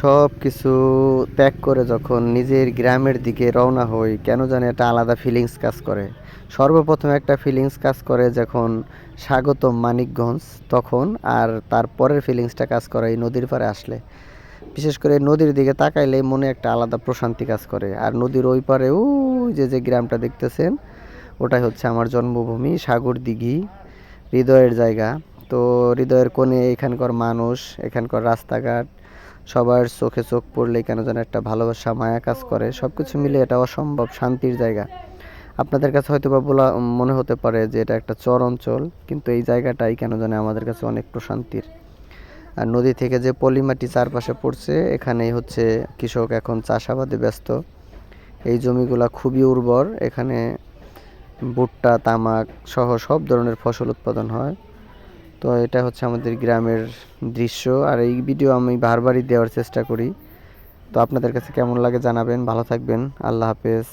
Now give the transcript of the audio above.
সব কিছু ত্যাগ করে যখন নিজের গ্রামের দিকে রওনা হই, কেন জানি একটা আলাদা ফিলিংস কাজ করে। সর্বপ্রথম একটা ফিলিংস কাজ করে যখন স্বাগতম মানিকগঞ্জ, তখন আর তার পরের ফিলিংসটা কাজ করে এই নদীর পাড়ে আসলে। বিশেষ করে নদীর দিকে তাকাইলে মনে একটা আলাদা প্রশান্তি কাজ করে। আর নদীর ওই পারে ওই যে যে গ্রামটা দেখতেছেন, ওটাই হচ্ছে আমার জন্মভূমি সাগর দিঘি হৃদয়ের জায়গা। তো হৃদয়ের কোণে এখানকার মানুষ, এখানকার রাস্তাঘাট, সবার চোখে চোখ পড়লে কেন যেন একটা ভালোবাসা, মায়া কাজ করে। সব কিছু মিলে এটা অসম্ভব শান্তির জায়গা। আপনাদের কাছে হয়তো বা বলা, মনে হতে পারে যে এটা একটা চর অঞ্চল কিন্তু এই জায়গাটাই কেন জানে আমাদের কাছে অনেক প্রশান্তির। আর নদী থেকে যে পলিমাটি চারপাশে পড়ছে, এখানেই হচ্ছে কৃষক এখন চাষাবাদে ব্যস্ত। এই জমিগুলা খুবই উর্বর, এখানে ভুট্টা, তামাক সহ সব ধরনের ফসল উৎপাদন হয়। তো এটা হচ্ছে আমাদের গ্রামের দৃশ্য, আর এই ভিডিও আমি বারবারই দেওয়ার চেষ্টা করি। তো আপনাদের কাছে কেমন লাগে জানাবেন, ভালো থাকবেন, আল্লাহ হাফেজ।